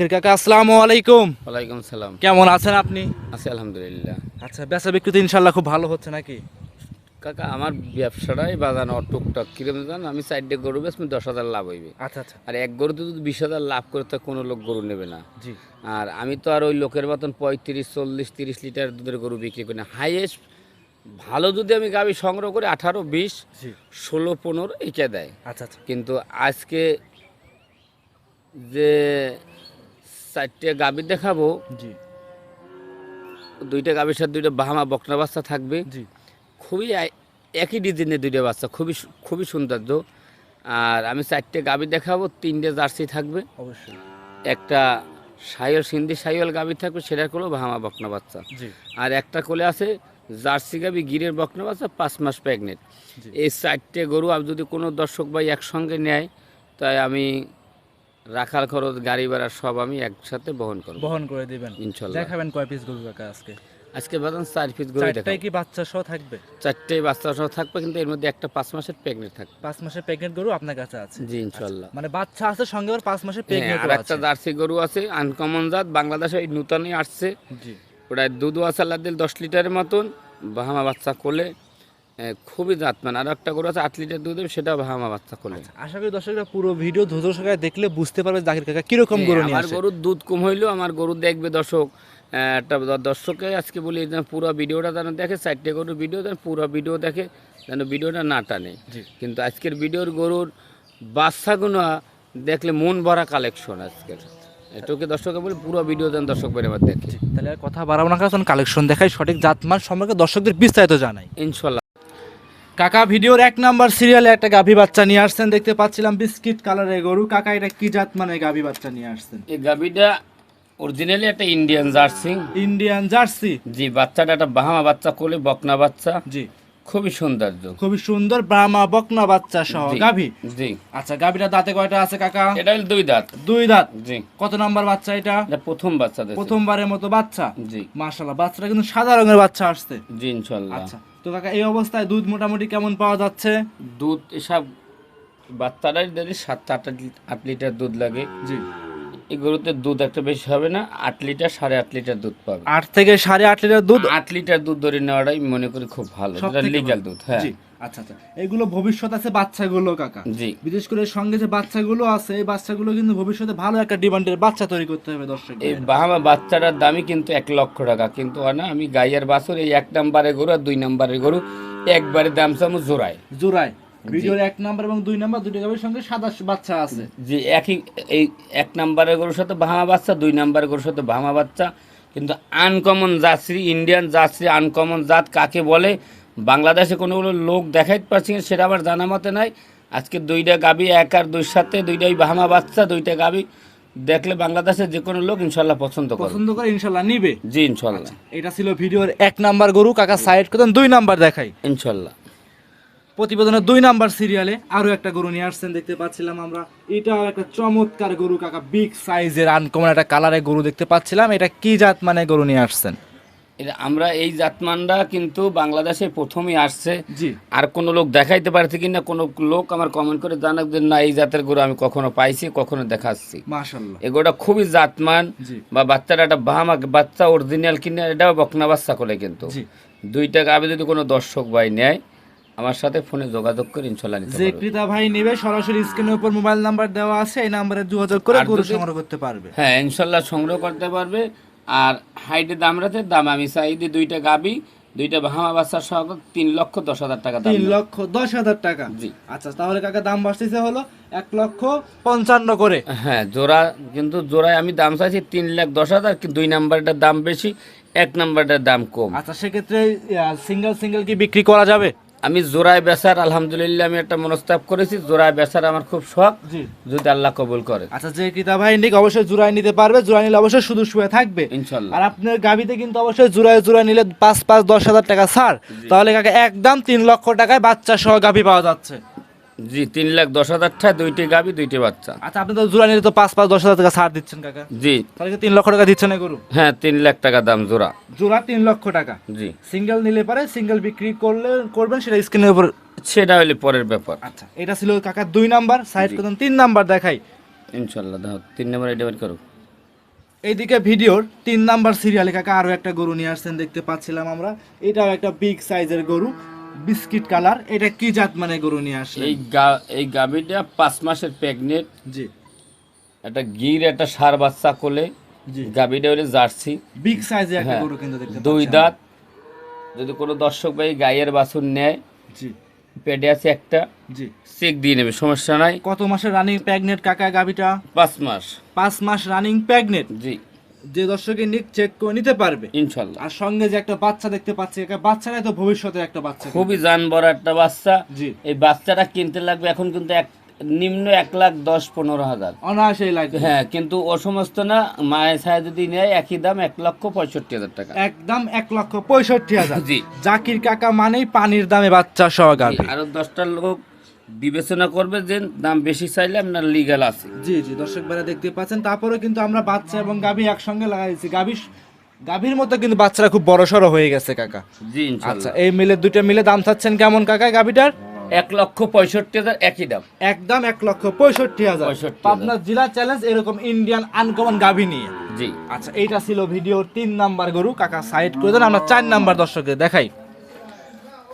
জাকির কাকা আসসালামু আলাইকুম। ওয়ালাইকুম সালাম। কেমন আছেন আপনি? আছি আলহামদুলিল্লাহ। আচ্ছা বেচা বিক্রি তো ইনশাল্লাহ খুব ভালো হচ্ছে নাকি? কাকা আমার ব্যবসাটাই বাজানো টুকটাক। কিরম জান আমি চারটে গরু বেশ দশ হাজার লাভ হইবে। আচ্ছা আচ্ছা। আর এক গরুতে যদি বিশ হাজার লাভ করে তো কোনো লোক গরু নেবে না। জি। আর আমি তো আর ওই লোকের মতন পঁয়ত্রিশ চল্লিশ তিরিশ লিটার দুধের গরু বিক্রি করি না। হাইয়েস্ট ভালো যদি আমি গাবি সংগ্রহ করি আঠারো বিশ জি। ষোলো পনেরো এইটা দেয়। আচ্ছা আচ্ছা। কিন্তু আজকে যে চারটে গাবি দেখাবো। জি। দুইটা গাবির সাথে দুইটা বাহামা বকনা বাচ্চা থাকবে। জি। খুবই একই ডিজাইনের দুইটা বাচ্চা খুবই খুবই সৌন্দর্য আর আমি চারটে গাবি দেখাবো তিনটে জার্সি থাকবে। অবশ্যই। একটা সাইল সিন্ধি সাইল গাবি থাকবে সেটার কোলেও ভামা বকনা বাচ্চা। আর একটা কোলে আছে জার্সি গাবি গিরের বকনা বাচ্চা পাঁচ মাস প্রেগনেন্ট। এই চারটে গরু আর যদি কোনো দর্শক ভাই একসঙ্গে নেয় তাই আমি রাখার খরচ গাড়ি ভাড়া সব আমি একসাথে বহন করব। বহন করে দিবেন। ইনশাল্লাহ। দেখাবেন কয় পিস গরু কাকা আজকে? আজকে বাজান চার পিস গরু চারটাই কি বাচ্চা সহ থাকবে? চারটে বাচ্চা সহ থাকবে কিন্তু এর মধ্যে একটা পাঁচ মাসের প্রেগনেন্ট থাকবে। পাঁচ মাসের প্রেগনেন্ট গরু আপনার কাছে আছে? জি ইনশাল্লাহ। মানে বাচ্চা আছে সঙ্গে আবার পাঁচ মাসের হ্যাঁ, প্রেগনেন্ট আর একটা জার্সি গরু আছে আনকমন জাত বাংলাদেশে এই নূতনই আসছে। জি। ওটা দুধ আছে আল্লাহ দিল দশ লিটারের মতন বাহামা বাচ্চা কোলে খুবই জাতমান আর একটা গরু আছে আট লিটার দুধ দেবে সেটা বাহামা বাচ্চা কোলে আশা করি দর্শকরা পুরো ভিডিও ধৈর্য সহকারে দেখলে বুঝতে পারবে জাকির কাকা কীরকম গরু আমার গরুর দুধ কম হইলেও আমার গরু দেখবে দর্শক। একটা দর্শককে আজকে বলি যে পুরো ভিডিওটা যেন দেখে চারটে গরুর ভিডিও যেন পুরো ভিডিও দেখে যেন ভিডিওটা না টানে। কিন্তু আজকের ভিডিওর গরুর বাচ্চাগুলো দেখলে মন ভরা কালেকশন আজকের। এটাকে দর্শকে বলি পুরো ভিডিও যেন দর্শক এবার দেখে। তাহলে আর কথা বাড়াবো না কারণ কালেকশন দেখাই সঠিক জাতমান সম্পর্কে দর্শকদের বিস্তারিত জানাই। ইনশাল্লাহ। কাকা ভিডিওর এক নাম্বার সিরিয়ালে একটা গাভী বাচ্চা নিয়ে আসছেন দেখতে পাচ্ছিলাম বিস্কিট কালারের গরু। কাকা এটা কি জাত মানে গাভী বাচ্চা নিয়ে আসছেন? এই গাবিটা অরিজিনালি একটা ইন্ডিয়ান জার্সি ইন্ডিয়ান জার্সি জি বাচ্চাটা একটা বাহামা বাচ্চা কোলে বকনা বাচ্চা। জি। খুবই সৌন্দর্য। খুবই সুন্দর ব্রাহ্মা বকনা বাচ্চা সহ গাভী। জি। আচ্ছা গাভীটা দাঁতে কয়টা আছে কাকা? এটা হলো দুই দাঁত। দুই দাঁত। জি। কত নাম্বার বাচ্চা এটা? এটা প্রথম বাচ্চা। প্রথমবারের মতো বাচ্চা? জি। মাশাআল্লাহ বাচ্চাটা কিন্তু সাদা রঙের বাচ্চা আসছে। জি ইনশাল্লাহ আচ্ছা। তো কাকা এই অবস্থায় দুধ মোটামুটি কেমন পাওয়া যাচ্ছে? দুধ এসব বাচ্চারা যদি সাত আট আট লিটার দুধ লাগে জি। এই গরুতে দুধ একটা বেশি হবে না আট লিটার সাড়ে আট লিটার দুধ পাবে। আট থেকে সাড়ে আট লিটার দুধ? আট লিটার দুধ ধরে নেওয়াটাই মনে করি খুব ভালো লিগাল দুধ হ্যাঁ। আচ্ছা আচ্ছা। এগুলো ভবিষ্যৎ আছে বাচ্চাগুলো কাকা। জি। বিশেষ করে সঙ্গে যে বাচ্চাগুলো আছে এই বাচ্চাগুলো কিন্তু ভবিষ্যতে ভালো একটা ডিমান্ডের বাচ্চা তৈরি করতে হবে দর্শক। এই বাহামা বাচ্চাটার দামই কিন্তু এক লক্ষ টাকা। কিন্তু না আমি গাইয়ের বাছুর এই এক নাম্বারের গরু আর দুই নাম্বারের গরু একবারে দাম চামু জোড়ায়। জোড়ায়। ভিডিওর এক নাম্বার এবং দুই নাম্বার দুটো গাভীর সঙ্গে সাদা বাচ্চা আছে। যে একই এই এক নাম্বারের গরুর সাথে বাহামা বাচ্চা দুই নাম্বারের গরুর সাথে বাহামা বাচ্চা। কিন্তু আনকমন জাতশ্রী ইন্ডিয়ান জাতশ্রী আনকমন জাত কাকে বলে? বাংলাদেশে কোনোগুলো লোক দেখাইতে পারছি না সেটা আমার জানা মতে নাই। আজকে দুইটা গাবি এক আর দুই সাথে দুইটাই বাহামা বাচ্চা দুইটা গাবি দেখলে বাংলাদেশের যে কোনো লোক ইনশাল্লাহ পছন্দ করে পছন্দ করে ইনশাল্লাহ নিবে। জি ইনশাল্লাহ এটা ছিল ভিডিওর এক নাম্বার গরু। কাকা সাইড করতেন দুই নাম্বার দেখাই। ইনশাল্লাহ প্রতিবেদনের দুই নাম্বার সিরিয়ালে আরও একটা গরু নিয়ে আসছেন দেখতে পাচ্ছিলাম আমরা। এটাও একটা চমৎকার গরু কাকা। বিগ সাইজের আনকমন একটা কালারের গরু দেখতে পাচ্ছিলাম। এটা কি জাত মানে গরু নিয়ে আসছেন? এটা আমরা এই জাতমানটা কিন্তু বাংলাদেশে প্রথমই আসছে। আর কোনো লোক দেখাইতে পারছে কিনা কোনো লোক আমার কমেন্ট করে জানাক যে না এই জাতের গরু আমি কখনো পাইছি কখনো দেখাচ্ছি। এগুলোটা খুবই জাতমান বা বাচ্চাটা একটা বাহামা বাচ্চা অরিজিনাল কিনে এটাও বকনা বাচ্চা করে কিন্তু। জি। দুইটা গাবে যদি কোনো দর্শক ভাই নেয় আমার সাথে ফোনে যোগাযোগ করে ইনশাল্লাহ নিতে যে ক্রেতা ভাই নেবে সরাসরি স্ক্রিনের উপর মোবাইল নাম্বার দেওয়া আছে এই নাম্বারে যোগাযোগ করে গরু সংগ্রহ করতে পারবে। হ্যাঁ ইনশাল্লাহ সংগ্রহ করতে পারবে। আর হাইটে দাম রাতে দাম আমি চাই দিই দুইটা গাবি দুইটা বাহামা বাচ্চার সহ তিন লক্ষ দশ হাজার টাকা তিন লক্ষ দশ হাজার টাকা? জি। আচ্ছা তাহলে কাকা দাম বাড়তেছে হলো এক লক্ষ পঞ্চান্ন করে। হ্যাঁ জোড়া কিন্তু জোড়ায় আমি দাম চাইছি তিন লাখ দশ হাজার দুই নাম্বারটার দাম বেশি এক নাম্বারটার দাম কম। আচ্ছা সেক্ষেত্রে সিঙ্গেল সিঙ্গেল কি বিক্রি করা যাবে? আমি জোড়ায় বেচার আলহামদুলিল্লাহ আমি একটা মনস্তাব করেছি জোড়ায় বেচার আমার খুব শখ যদি আল্লাহ কবুল করে। আচ্ছা যে কিতা ভাই নিক অবশ্যই জোড়ায় নিতে পারবে জোড়ায় নিলে অবশ্যই শুধু শুয়ে থাকবে। ইনশাল্লাহ। আর আপনার গাবিতে কিন্তু অবশ্যই জোড়ায় জোড়ায় নিলে পাঁচ পাঁচ দশ হাজার টাকা ছাড়। তাহলে কাকে একদম তিন লক্ষ টাকায় বাচ্চা সহ গাভি পাওয়া যাচ্ছে। জি তিন লাখ দশ হাজার টাকা দুইটি গাবি দুইটি বাচ্চা। আচ্ছা আপনি তো জুড়াই নিলে তো পাঁচ পাঁচ দশ হাজার টাকা ছাড় দিচ্ছেন কাকা। জি। তাহলে তিন লক্ষ টাকা দিচ্ছেন গরু? হ্যাঁ তিন লাখ টাকা দাম জোড়া জোড়া তিন লক্ষ টাকা। জি। সিঙ্গেল নিলে পারে সিঙ্গেল বিক্রি করলে করবেন সেটা স্ক্রিনের উপর সেটা হলে পরের ব্যাপার। আচ্ছা এটা ছিল কাকার দুই নাম্বার সাইড করতেন তিন নাম্বার দেখাই। ইনশাল্লাহ দাও তিন নম্বর এটা বের করো। এইদিকে ভিডিওর তিন নাম্বার সিরিয়ালে কাকা আরও একটা গরু নিয়ে আসছেন দেখতে পাচ্ছিলাম আমরা। এটাও একটা বিগ সাইজের গরু। বিস্কিট কালার এটা কি জাত মানে গরু নিয়ে আসলেন? এই গা- এই গাভীটা পাঁচ মাসের প্রেগনেন্ট জি। একটা গির একটা সার বাচ্চা কোলে। গাভীটা হলে জার্সি। বিগ সাইজের একটা হ্যাঁ, গরু কিন্তু দেখতে দুই দাঁত। যদি কোনো দর্শক ভাই গাইয়ের বাছুর নেয়। জি। পেটে আছে একটা জি। চেক দিয়ে নেবে সমস্যা নাই। কত মাসের রানিং প্রেগনেন্ট কাকা গাবিটা পাঁচ মাস। পাঁচ মাস রানিং প্রেগনেন্ট জি। যে দর্শকের নিক চেক করে নিতে পারবে। ইনশাল্লাহ। আর সঙ্গে যে একটা বাচ্চা দেখতে পাচ্ছি একটা বাচ্চাটাই তো ভবিষ্যতে একটা বাচ্চা খুবই জান বড় একটা বাচ্চা। জি। এই বাচ্চাটা কিনতে লাগবে এখন কিন্তু এক নিম্ন এক লাখ দশ পনেরো হাজার। অনায়াসেই লাগবে। হ্যাঁ কিন্তু ও সমস্ত না মায়ের ছায়া যদি নেয় একই দাম এক লক্ষ পঁয়ষট্টি হাজার টাকা। একদম এক লক্ষ পঁয়ষট্টি হাজার। জি। জাকির কাকা মানেই পানির দামে বাচ্চা সহ গাবি। আরও দশটা লোক বিবেচনা করবে যে দাম বেশি চাইলে আপনার লিগাল আছে। জি জি দর্শক ভাইরা দেখতে পাচ্ছেন। তারপরে কিন্তু আমরা বাচ্চা এবং গাভী একসঙ্গে লাগাইছি গাভী গাভীর মতো কিন্তু বাচ্চারা খুব বড় সড়ো হয়ে গেছে কাকা। জি আচ্ছা এই মিলে দুইটা মিলে দাম চাচ্ছেন কেমন কাকা গাভীটার? এক লক্ষ পঁয়ষট্টি হাজার একই দাম। একদম এক লক্ষ পঁয়ষট্টি হাজার। 65,000 পাবনা জেলা চ্যালেঞ্জ এরকম ইন্ডিয়ান আনকমন গাভী নিয়ে। জি। আচ্ছা এইটা ছিল ভিডিওর তিন নাম্বার গরু। কাকা সাইড করে দেন আমরা চার নাম্বার দর্শকদের দেখাই।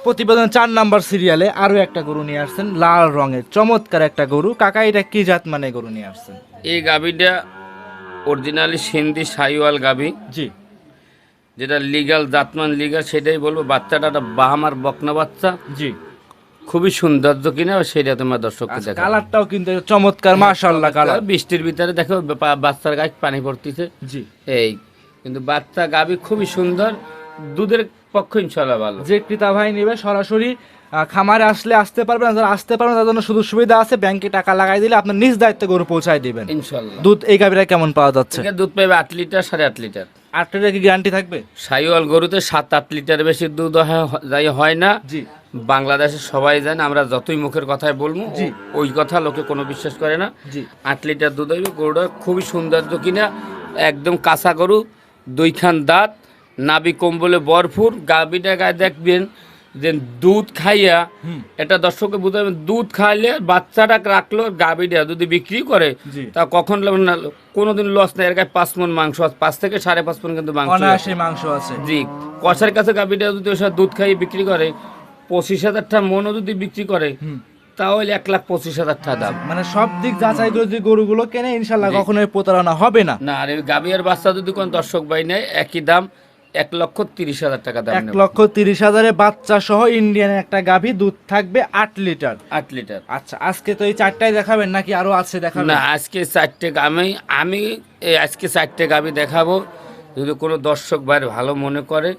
প্রতিবেদন চার নাম্বার সিরিয়ালে আরও একটা গরু নিয়ে আসছেন লাল রঙের চমৎকার একটা গরু। কাকা এটা কি জাত মানে গরু নিয়ে আসছেন? এই গাভীটা অরিজিনালি সিন্ধি সাইওয়াল গাভী। জি। যেটা লিগাল জাতমান লিগাল সেটাই বলব। বাচ্চাটা একটা বাহামার বকনা বাচ্চা। জি। খুবই সৌন্দর্য কিনা সেটা তোমার দর্শককে আচ্ছা, কালারটাও কিন্তু চমৎকার মাশাআল্লাহ কালার। বৃষ্টির ভিতরে দেখো বাচ্চার গাছ পানি পড়তেছে। জি। এই কিন্তু বাচ্চা গাভী খুবই সুন্দর। দুধের পক্ষ ইনশাল্লাহ ভালো। যে ক্রেতা ভাই নেবে সরাসরি খামারে আসলে আসতে পারবেন যারা আসতে পারবেন তার জন্য সুযোগ সুবিধা আছে ব্যাংকে টাকা লাগাই দিলে আপনার নিজ দায়িত্বে গরু পৌঁছায় দিবেন। ইনশাল্লাহ দুধ এই গাভীরা কেমন পাওয়া যাচ্ছে? দুধ পাইবে আট লিটার সাড়ে আট লিটার। আট লিটার কি গ্যারান্টি থাকবে? সাইওয়াল গরুতে সাত আট লিটার বেশি দুধ হয়- যাই হয় না। জি। বাংলাদেশে সবাই জানে আমরা যতই মুখের কথাই বলব জি। ওই কথা লোকে কোনো বিশ্বাস করে না। জি। আট লিটার দুধ হইবে গরুটা খুবই সৌন্দর্য কিনা একদম কাঁচা গরু দুইখান দাঁত নাবি কম্বলে ভরপুর গাভীটা গায়ে দেখবেন যে দুধ খাইয়া। এটা দর্শককে বুঝাবেন দুধ খাইলে বাচ্চাটা রাখল গাভীটা যদি বিক্রি করে তা কখন কোনোদিন লস নেই এর গায়ে পাঁচ মন মাংস আছে পাঁচ থেকে সাড়ে পাঁচ মন কিন্তু মাংস আছে। মাংস আছে। জি কষার কাছে গাভীটা যদি দুধ খাইয়ে বিক্রি করে পঁচিশ হাজার টাকা মনও যদি বিক্রি করে তাহলে এক লাখ পঁচিশ হাজার টাকা দাম। মানে সব দিক যাচাই করে যদি গরুগুলো কেনে ইনশাল্লাহ কখনোই প্রতারণা হবে না। না আর এই আর বাচ্চা যদি কোন দর্শক বাই নেয় একই দাম এক লক্ষ তিরিশ হাজার টাকা দাম এক লক্ষ তিরিশ হাজারে বাচ্চা সহ ইন্ডিয়ান একটা গাভী দুধ থাকবে আট লিটার। আট লিটার। আচ্ছা আজকে তো এই চারটাই দেখাবেন নাকি আরও আছে দেখাবেন? না আজকে চারটে আমি আমি এই আজকে চারটে গাভী দেখাবো। যদি কোনো দর্শক ভাই ভালো মনে করে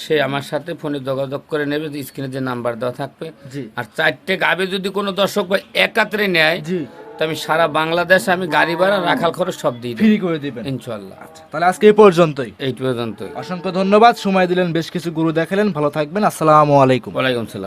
সে আমার সাথে ফোনে যোগাযোগ করে নেবে স্ক্রিনে যে নাম্বার দেওয়া থাকবে। জি। আর চারটে গাভী যদি কোনো দর্শক ভাই একাত্রে নেয় জি। তো আমি সারা বাংলাদেশে আমি গাড়ি ভাড়া রাখাল খরচ সব দিই ফ্রি করে দিবেন। ইনশাল্লাহ। তাহলে আজকে এই পর্যন্তই। এই পর্যন্তই। অসংখ্য ধন্যবাদ। সময় দিলেন বেশ কিছু গুরু দেখালেন। ভালো থাকবেন। আসসালামু আলাইকুম। ওয়ালাইকুম সালাম।